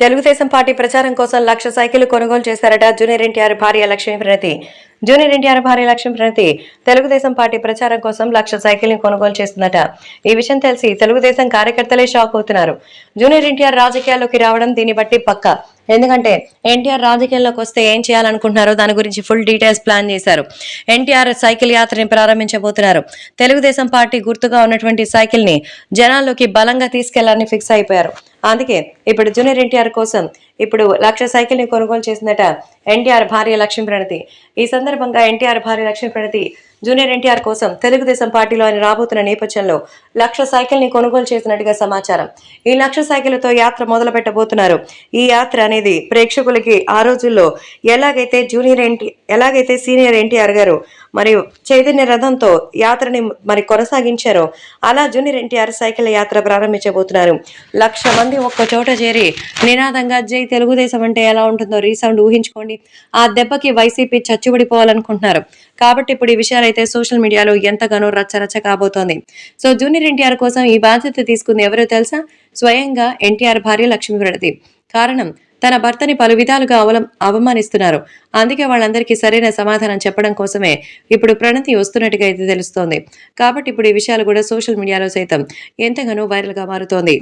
Telugu Desam party ప్రచారం కోసం లక్ష cycle కొనుగోలు చేశారట జూనియర్ ఎన్టీఆర్ భార్య లక్ష్మీ ప్రణతి. జూనియర్ ఎన్టీఆర్ భార్య లక్ష్మీ ప్రణతి తెలుగుదేశం పార్టీ ప్రచారం కోసం లక్ష సైకిల్ని కొనుగోలు చేస్తుందట. ఈ విషయం తెలిసి తెలుగుదేశం కార్యకర్తలే షాక్ అవుతున్నారు. జూనియర్ ఎన్టీఆర్ రాజకీయాల్లోకి రావడం దీన్ని బట్టి పక్క. ఎందుకంటే ఎన్టీఆర్ రాజకీయాల్లోకి వస్తే ఏం చేయాలనుకుంటున్నారో దాని గురించి ఫుల్ డీటెయిల్స్ ప్లాన్ చేశారు. ఎన్టీఆర్ సైకిల్ యాత్రని ప్రారంభించబోతున్నారు. తెలుగుదేశం పార్టీ గుర్తుగా ఉన్నటువంటి సైకిల్ని జనాల్లోకి బలంగా తీసుకెళ్ళాలని ఫిక్స్ అయిపోయారు. అందుకే ఇప్పుడు జూనియర్ ఎన్టీఆర్ కోసం ఇప్పుడు లక్ష సైకిల్ని కొనుగోలు చేసిందట ఎన్టీఆర్ భార్య లక్ష్మీ ప్రణతి. ఈ సందర్భంగా ఎన్టీఆర్ భార్య లక్ష్మీ ప్రణతి జూనియర్ ఎన్టీఆర్ కోసం తెలుగుదేశం పార్టీలో ఆయన రాబోతున్న నేపథ్యంలో లక్ష సైకిల్ని కొనుగోలు చేసినట్టుగా సమాచారం. ఈ లక్ష సైకిళ్ళతో యాత్ర మొదలు పెట్టబోతున్నారు ఈ యాత్ర అనేది ప్రేక్షకులకి ఆ రోజుల్లో ఎలాగైతే జూనియర్ ఎన్టీ ఎలాగైతే సీనియర్ ఎన్టీఆర్ గారు మరియు చైతన్య రథంతో యాత్రని మరి కొనసాగించారో అలా జూనియర్ ఎన్టీఆర్ సైకిల్ యాత్ర ప్రారంభించబోతున్నారు. లక్ష మంది ఒక్క చోట చేరి నినాదంగా జై తెలుగుదేశం అంటే ఎలా ఉంటుందో రీసౌండ్ ఊహించుకోండి. ఆ దెబ్బకి వైసీపీ చచ్చుబడిపోవాలనుకుంటున్నారు. కాబట్టి ఇప్పుడు ఈ విషయాలు అయితే సోషల్ మీడియాలో ఎంతగానో రచ్చరచ్చ కాబోతోంది. సో జూనియర్ ఎన్టీఆర్ కోసం ఈ బాధ్యత తీసుకుంది ఎవరో తెలుసా? స్వయంగా ఎన్టీఆర్ భార్య లక్ష్మీప్రణతి కారణం తన భర్తని పలు విధాలుగా అవలం అవమానిస్తున్నారు. అందుకే వాళ్ళందరికీ సరైన సమాధానం చెప్పడం కోసమే ఇప్పుడు ప్రణతి వస్తున్నట్టుగా అయితే తెలుస్తోంది. కాబట్టి ఇప్పుడు ఈ విషయాలు కూడా సోషల్ మీడియాలో సైతం ఎంతగానో వైరల్గా మారుతోంది.